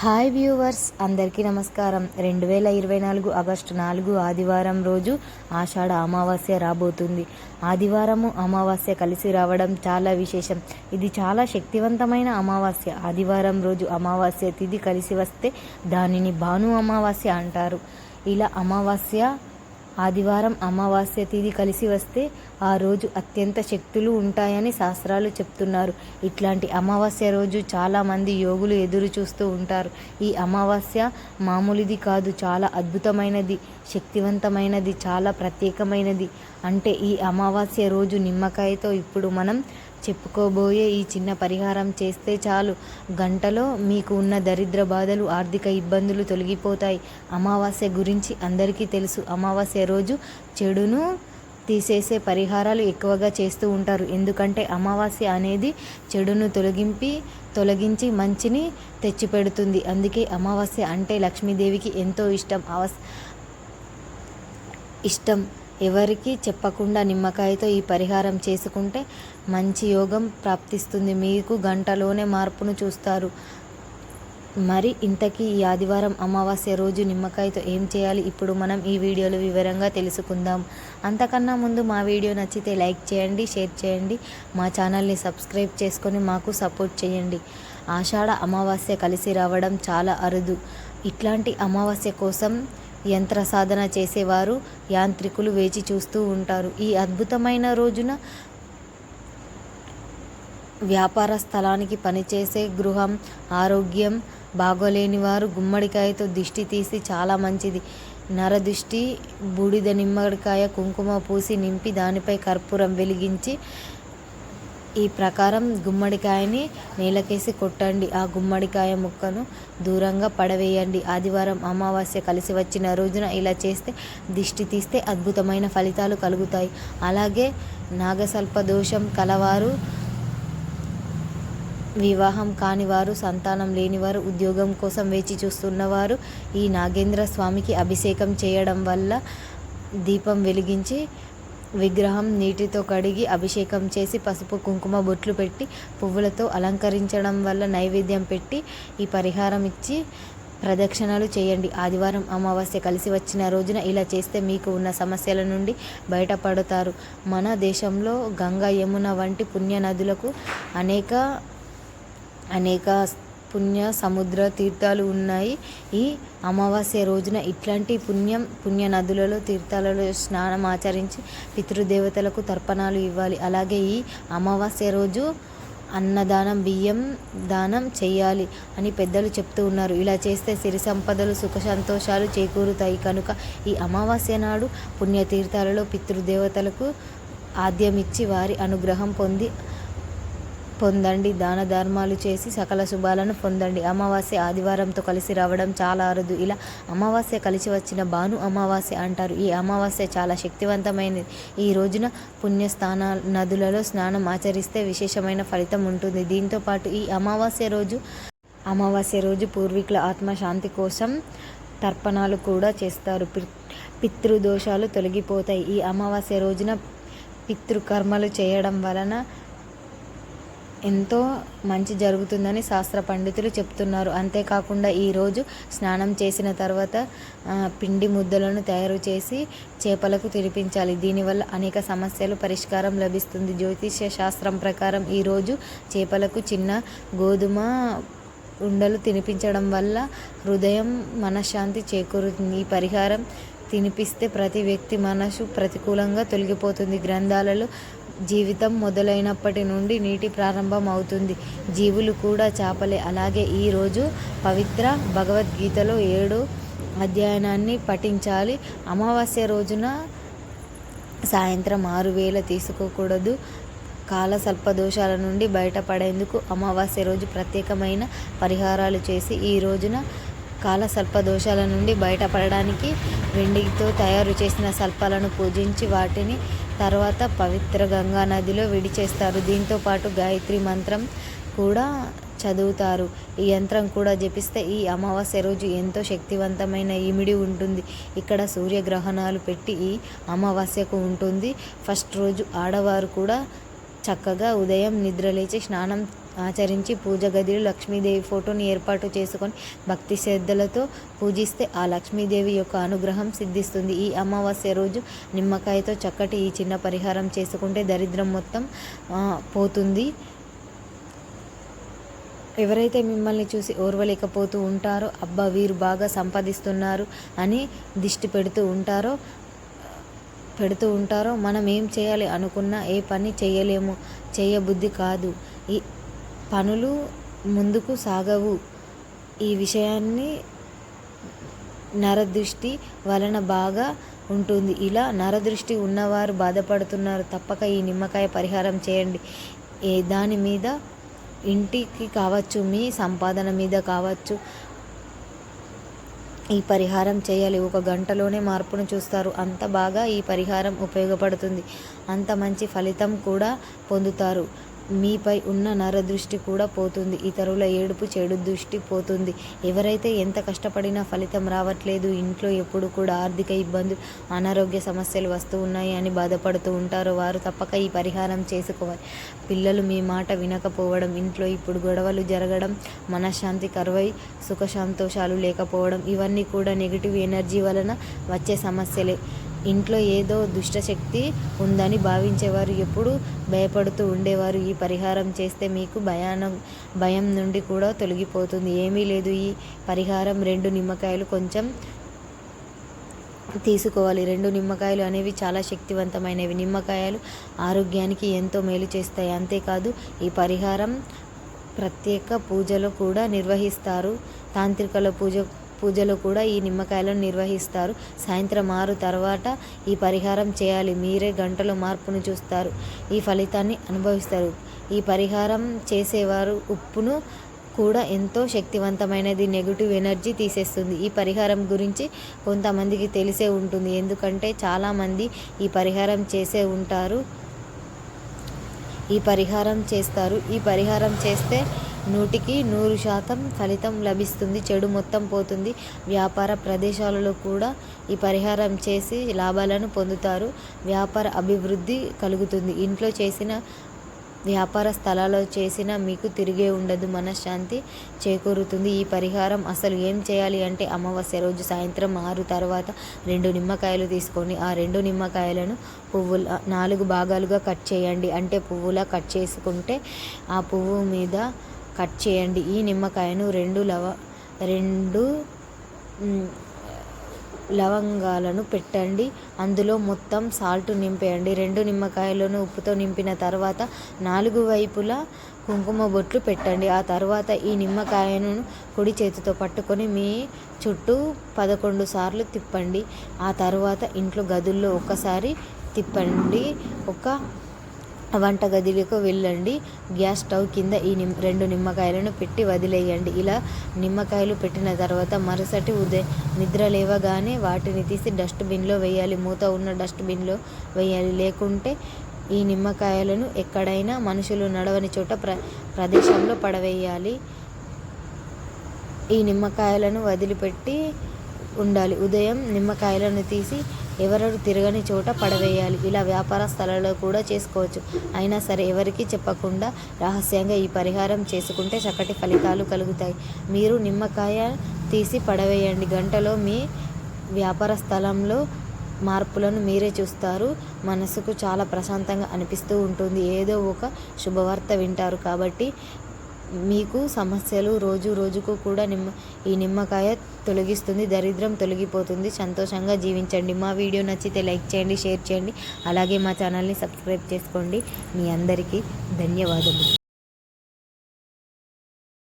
Hi viewers అందరికీ నమస్కారం. రెండు వేల ఇరవై నాలుగు ఆగస్టు నాలుగు ఆదివారం రోజు ఆషాఢ అమావాస్య రాబోతుంది. ఆదివారము అమావాస్య కలిసి రావడం చాలా విశేషం. ఇది చాలా శక్తివంతమైన అమావాస్య. ఆదివారం రోజు అమావాస్య తిథి కలిసి వస్తే దానిని భాను అమావాస్య అంటారు. ఇలా అమావాస్య ఆదివారం అమావాస్య తిథి కలిసి వస్తే ఆ రోజు అత్యంత శక్తులు ఉంటాయని శాస్త్రాలు చెప్తున్నారు. ఇట్లాంటి అమావాస్య రోజు చాలామంది యోగులు ఎదురు చూస్తూ ఉంటారు. ఈ అమావాస్య మామూలుది కాదు చాలా అద్భుతమైనది శక్తివంతమైనది చాలా ప్రత్యేకమైనది. అంటే ఈ అమావాస్య రోజు నిమ్మకాయతో ఇప్పుడు మనం చెప్పుకోబోయే ఈ చిన్న పరిహారం చేస్తే చాలు. గంటలో మీకు ఉన్న దరిద్ర బాధలు ఆర్థిక ఇబ్బందులు తొలగిపోతాయి. అమావాస్య గురించి అందరికీ తెలుసు. అమావాస్య రోజు చెడును తీసేసే పరిహారాలు ఎక్కువగా చేస్తూ ఉంటారు. ఎందుకంటే అమావాస్య అనేది చెడును తొలగింపి తొలగించి మంచిని తెచ్చిపెడుతుంది. అందుకే అమావాస్య అంటే లక్ష్మీదేవికి ఎంతో ఇష్టం. అవస్ ఇష్టం. ఎవరికి చెప్పకుండా నిమ్మకాయతో ఈ పరిహారం చేసుకుంటే మంచి యోగం ప్రాప్తిస్తుంది. మీకు గంటలోనే మార్పును చూస్తారు. మరి ఇంతకీ ఈ ఆదివారం అమావాస్య రోజు నిమ్మకాయతో ఏం చేయాలి? ఇప్పుడు మనం ఈ వీడియోలో వివరంగా తెలుసుకుందాం. అంతకన్నా ముందు మా వీడియో నచ్చితే లైక్ చేయండి షేర్ చేయండి. మా ఛానల్ని సబ్స్క్రైబ్ చేసుకొని మాకు సపోర్ట్ చేయండి. ఆషాఢ అమావాస్య కలిసి రావడం చాలా అరుదు. ఇట్లాంటి అమావాస్య కోసం యంత్ర సాధన చేసేవారు యాంత్రికులు వేచి చూస్తూ ఉంటారు. ఈ అద్భుతమైన రోజున వ్యాపార స్థలానికి పనిచేసే గృహం ఆరోగ్యం బాగోలేని వారు గుమ్మడికాయతో దిష్టి తీసి చాలా మంచిది. నరదిష్టి బూడిద నిమ్మడికాయ కుంకుమ పూసి నింపి దానిపై కర్పూరం వెలిగించి ఈ ప్రకారం గుమ్మడికాయని నేలకేసి కొట్టండి. ఆ గుమ్మడికాయ ముక్కను దూరంగా పడవేయండి. ఆదివారం అమావాస్య కలిసి వచ్చిన రోజున ఇలా చేస్తే దిష్టి తీస్తే అద్భుతమైన ఫలితాలు కలుగుతాయి. అలాగే నాగసల్ప దోషం కలవారు వివాహం కానివారు సంతానం లేనివారు ఉద్యోగం కోసం వేచి చూస్తున్నవారు ఈ నాగేంద్ర స్వామికి అభిషేకం చేయడం వల్ల దీపం వెలిగించి విగ్రహం నీటితో కడిగి అభిషేకం చేసి పసుపు కుంకుమ బొట్లు పెట్టి పువ్వులతో అలంకరించడం వల్ల నైవేద్యం పెట్టి ఈ పరిహారం ఇచ్చి ప్రదక్షిణలు చేయండి. ఆదివారం అమావాస్య కలిసి వచ్చిన రోజున ఇలా చేస్తే మీకు ఉన్న సమస్యల నుండి బయటపడతారు. మన దేశంలో గంగా యమున వంటి పుణ్య నదులకు అనేక అనేక పుణ్య సముద్ర తీర్థాలు ఉన్నాయి. ఈ అమావాస్య రోజున ఇట్లాంటి పుణ్యం పుణ్య నదులలో తీర్థాలలో స్నానం ఆచరించి పితృదేవతలకు తర్పణాలు ఇవ్వాలి. అలాగే ఈ అమావాస్య రోజు అన్నదానం బియ్యం దానం చేయాలి అని పెద్దలు చెప్తూ ఉన్నారు. ఇలా చేస్తే సిరి సంపదలు సుఖ సంతోషాలు చేకూరుతాయి. కనుక ఈ అమావాస్య నాడు పుణ్యతీర్థాలలో పితృదేవతలకు ఆద్యమిచ్చి వారి అనుగ్రహం పొంది పొందండి. దాన ధర్మాలు చేసి సకల శుభాలను పొందండి. అమావాస్య ఆదివారంతో కలిసి రావడం చాలా అరుదు. ఇలా అమావాస్య కలిసి వచ్చిన భాను అమావాస్య అంటారు. ఈ అమావాస్య చాలా శక్తివంతమైనది. ఈ రోజున పుణ్యస్థాన నదులలో స్నానం ఆచరిస్తే విశేషమైన ఫలితం ఉంటుంది. దీంతో పాటు ఈ అమావాస్య రోజు అమావాస్య రోజు పూర్వీకుల ఆత్మశాంతి కోసం తర్పణాలు కూడా చేస్తారు. పితృదోషాలు తొలగిపోతాయి. ఈ అమావాస్య రోజున పితృకర్మలు చేయడం వలన ఎంతో మంచి జరుగుతుందని శాస్త్ర పండితులు చెప్తున్నారు. అంతేకాకుండా ఈరోజు స్నానం చేసిన తర్వాత పిండి ముద్దలను తయారు చేసి చేపలకు తినిపించాలి. దీనివల్ల అనేక సమస్యలు పరిష్కారం లభిస్తుంది. జ్యోతిష్య శాస్త్రం ప్రకారం ఈరోజు చేపలకు చిన్న గోధుమ ఉండలు తినిపించడం వల్ల హృదయం మనశ్శాంతి చేకూరుతుంది. ఈ పరిహారం తినిపిస్తే ప్రతి వ్యక్తి మనసు ప్రతికూలంగా తొలగిపోతుంది. గ్రంథాలలో జీవితం మొదలైనప్పటి నుండి నీటి ప్రారంభం అవుతుంది జీవులు కూడా చేపలే. అలాగే ఈరోజు పవిత్ర భగవద్గీతలో ఏడు అధ్యయనాన్ని పఠించాలి. అమావాస్య రోజున సాయంత్రం ఆరు వేల తీసుకోకూడదు. కాల సల్పదోషాల నుండి బయటపడేందుకు అమావాస్య రోజు ప్రత్యేకమైన పరిహారాలు చేసి ఈ రోజున కాల దోషాల నుండి బయటపడడానికి వెండితో తయారు చేసిన సర్పాలను పూజించి వాటిని తర్వాత పవిత్ర గంగా నదిలో విడిచేస్తారు. దీంతో పాటు గాయత్రి మంత్రం కూడా చదువుతారు. ఈ యంత్రం కూడా జపిస్తే ఈ అమావాస్య రోజు ఎంతో శక్తివంతమైన ఇమిడి ఉంటుంది. ఇక్కడ సూర్యగ్రహణాలు పెట్టి ఈ అమావాస్యకు ఉంటుంది. ఫస్ట్ రోజు ఆడవారు కూడా చక్కగా ఉదయం నిద్రలేచి స్నానం ఆచరించి పూజ గదిలో లక్ష్మీదేవి ఫోటోని ఏర్పాటు చేసుకొని భక్తి శ్రద్ధలతో పూజిస్తే ఆ లక్ష్మీదేవి యొక్క అనుగ్రహం సిద్ధిస్తుంది. ఈ అమావాస్య రోజు నిమ్మకాయతో చక్కటి ఈ చిన్న పరిహారం చేసుకుంటే దరిద్రం మొత్తం పోతుంది. ఎవరైతే మిమ్మల్ని చూసి ఓర్వలేకపోతూ ఉంటారో అబ్బా వీరు బాగా సంపాదిస్తున్నారు అని దిష్టి పెడుతూ ఉంటారో పెడుతూ ఉంటారో మనం ఏం చేయాలి అనుకున్నా ఏ పని చేయలేము చేయబుద్ధి కాదు. ఈ పనులు ముందుకు సాగవు. ఈ విషయాన్ని నరదృష్టి వలన బాగా ఉంటుంది. ఇలా నరదృష్టి ఉన్నవారు బాధపడుతున్నారు తప్పక ఈ నిమ్మకాయ పరిహారం చేయండి. ఏ దాని మీద? ఇంటికి కావచ్చు మీ సంపాదన మీద కావచ్చు. ఈ పరిహారం చేయాలి. ఒక గంటలోనే మార్పును చూస్తారు. అంత బాగా ఈ పరిహారం ఉపయోగపడుతుంది. అంత మంచి ఫలితం కూడా పొందుతారు. మీపై ఉన్న నరదృష్టి కూడా పోతుంది. ఇతరుల ఏడుపు చెడు దృష్టి పోతుంది. ఎవరైతే ఎంత కష్టపడినా ఫలితం రావట్లేదు ఇంట్లో ఎప్పుడు కూడా ఆర్థిక ఇబ్బందులు అనారోగ్య సమస్యలు వస్తూ ఉన్నాయి అని బాధపడుతూ ఉంటారో. వారు తప్పక ఈ పరిహారం చేసుకోవాలి. పిల్లలు మీ మాట వినకపోవడం ఇంట్లో ఇప్పుడు గొడవలు జరగడం మనశ్శాంతి కరువై సుఖ సంతోషాలు లేకపోవడం ఇవన్నీ కూడా నెగిటివ్ ఎనర్జీ వలన వచ్చే సమస్యలే. ఇంట్లో ఏదో దుష్టశక్తి ఉందని భావించేవారు ఎప్పుడు భయపడుతూ ఉండేవారు. ఈ పరిహారం చేస్తే మీకు భయానం భయం నుండి కూడా తొలగిపోతుంది. ఏమీ లేదు. ఈ పరిహారం రెండు నిమ్మకాయలు కొంచెం తీసుకోవాలి. రెండు నిమ్మకాయలు అనేవి చాలా శక్తివంతమైనవి. నిమ్మకాయలు ఆరోగ్యానికి ఎంతో మేలు చేస్తాయి. అంతేకాదు ఈ పరిహారం ప్రత్యేక పూజలు కూడా నిర్వహిస్తారు. తాంత్రికల పూజ పూజలు కూడా ఈ నిమ్మకాయలను నిర్వహిస్తారు. సాయంత్రం ఆరు తర్వాత ఈ పరిహారం చేయాలి. మీరే గంటలో మార్పును చూస్తారు. ఈ ఫలితాన్ని అనుభవిస్తారు. ఈ పరిహారం చేసేవారు ఉప్పును కూడా ఎంతో శక్తివంతమైనది నెగిటివ్ ఎనర్జీ తీసేస్తుంది. ఈ పరిహారం గురించి కొంతమందికి తెలిసే ఉంటుంది. ఎందుకంటే చాలామంది ఈ పరిహారం చేసే ఉంటారు. ఈ పరిహారం చేస్తారు. ఈ పరిహారం చేస్తే నూటికి నూరు శాతం ఫలితం లభిస్తుంది చెడు మొత్తం పోతుంది. వ్యాపార ప్రదేశాలలో కూడా ఈ పరిహారం చేసి లాభాలను పొందుతారు. వ్యాపార అభివృద్ధి కలుగుతుంది. ఇంట్లో చేసిన వ్యాపార స్థలాల్లో చేసిన మీకు తిరిగే ఉండదు. మనశ్శాంతి చేకూరుతుంది. ఈ పరిహారం అసలు ఏం చేయాలి అంటే అమావాస్య రోజు సాయంత్రం ఆరు తర్వాత రెండు నిమ్మకాయలు తీసుకొని ఆ రెండు నిమ్మకాయలను పువ్వుల నాలుగు భాగాలుగా కట్ చేయండి. అంటే పువ్వులా కట్ చేసుకుంటే ఆ పువ్వు మీద కట్ చేయండి. ఈ నిమ్మకాయను రెండు లవ రెండు లవంగాలను పెట్టండి. అందులో మొత్తం సాల్ట్ నింపేయండి. రెండు నిమ్మకాయలను ఉప్పుతో నింపిన తర్వాత నాలుగు వైపులా కుంకుమ బొట్లు పెట్టండి. ఆ తర్వాత ఈ నిమ్మకాయను కుడి చేతితో పట్టుకొని మీ చుట్టూ పదకొండు సార్లు తిప్పండి. ఆ తర్వాత ఇంట్లో గదుల్లో ఒకసారి తిప్పండి. ఒక వంటగదిలోకి వెళ్ళండి. గ్యాస్ స్టవ్ కింద ఈ నిమ్ రెండు నిమ్మకాయలను పెట్టి వదిలేయండి. ఇలా నిమ్మకాయలు పెట్టిన తర్వాత మరుసటి ఉదయం నిద్ర లేవగానే వాటిని తీసి డస్ట్బిన్లో వేయాలి. మూత ఉన్న డస్ట్బిన్లో వేయాలి. లేకుంటే ఈ నిమ్మకాయలను ఎక్కడైనా మనుషులు నడవని చోట ప్ర ప్రదేశంలో పడవేయాలి. ఈ నిమ్మకాయలను వదిలిపెట్టి ఉండాలి. ఉదయం నిమ్మకాయలను తీసి ఎవరు తిరగని చోట పడవేయాలి. ఇలా వ్యాపార స్థలాల్లో కూడా చేసుకోవచ్చు. అయినా సరే ఎవరికి చెప్పకుండా రహస్యంగా ఈ పరిహారం చేసుకుంటే చక్కటి ఫలితాలు కలుగుతాయి. మీరు నిమ్మకాయ తీసి పడవేయండి. గంటలో మీ వ్యాపార స్థలంలో మార్పులను మీరే చూస్తారు. మనసుకు చాలా ప్రశాంతంగా అనిపిస్తూ ఉంటుంది. ఏదో ఒక శుభవార్త వింటారు కాబట్టి మీకు సమస్యలు రోజు రోజుకు కూడా నిమ్మ ఈ నిమ్మకాయ తొలగిస్తుంది దరిద్రం తొలగిపోతుంది. సంతోషంగా జీవించండి. మా వీడియో నచ్చితే లైక్ చేయండి షేర్ చేయండి. అలాగే మా ఛానల్ని సబ్స్క్రైబ్ చేసుకోండి. మీ అందరికీ ధన్యవాదములు.